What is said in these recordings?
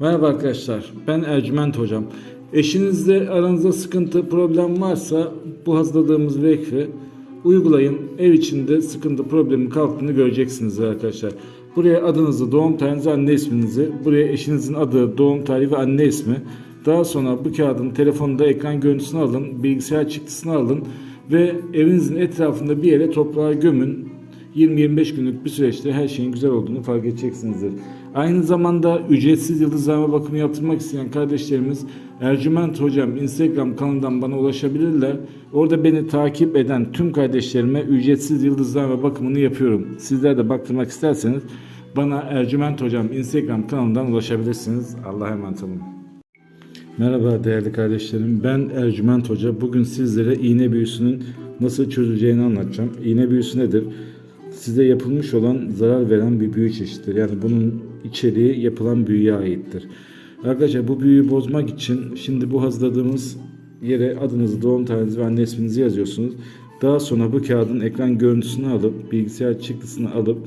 Merhaba arkadaşlar, ben Ercüment Hocam. Eşinizle aranızda sıkıntı, problem varsa bu hazırladığımız vekfi uygulayın. Ev içinde sıkıntı, problemin kalktığını göreceksiniz arkadaşlar. Buraya adınızı, doğum tarihinizi, anne isminizi, buraya eşinizin adı, doğum tarihi ve anne ismi. Daha sonra bu kağıdın telefonda ekran görüntüsünü alın, bilgisayar çıktısını alın ve evinizin etrafında bir yere toprağa gömün. 20-25 günlük bir süreçte her şeyin güzel olduğunu fark edeceksinizdir. Aynı zamanda ücretsiz yıldızlama bakımı yaptırmak isteyen kardeşlerimiz Ercüment Hocam Instagram kanalından bana ulaşabilirler. Orada beni takip eden tüm kardeşlerime ücretsiz yıldızlama bakımını yapıyorum. Sizler de baktırmak isterseniz bana Ercüment Hocam Instagram kanalından ulaşabilirsiniz. Allah'a emanet olun. Merhaba değerli kardeşlerim. Ben Ercüment Hoca. Bugün sizlere iğne büyüsünün nasıl çözüleceğini anlatacağım. İğne büyüsü nedir? Size yapılmış olan zarar veren bir büyü çeşididir. Yani bunun içeriği yapılan büyüye aittir. Arkadaşlar bu büyüyü bozmak için şimdi bu hazırladığımız yere adınızı, doğum tarihinizi ve anne isminizi yazıyorsunuz. Daha sonra bu kağıdın ekran görüntüsünü alıp, bilgisayar çıktısını alıp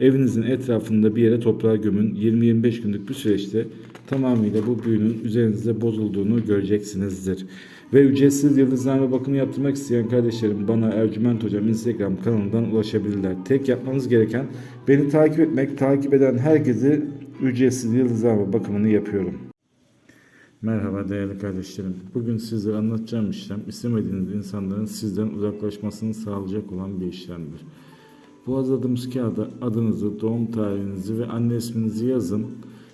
evinizin etrafında bir yere toprağa gömün. 20-25 günlük bir süreçte tamamıyla bu büyünün üzerinizde bozulduğunu göreceksinizdir. Ve ücretsiz yıldızlama bakımı yaptırmak isteyen kardeşlerim bana Ercüment Hocam Instagram kanalından ulaşabilirler. Tek yapmanız gereken beni takip etmek, takip eden herkesi ücretsiz yıldızlama bakımını yapıyorum. Merhaba değerli kardeşlerim. Bugün size anlatacağım işlem istemediğiniz insanların sizden uzaklaşmasını sağlayacak olan bir işlemdir. Bu hazırladığımız kağıda adınızı, doğum tarihinizi ve anne isminizi yazın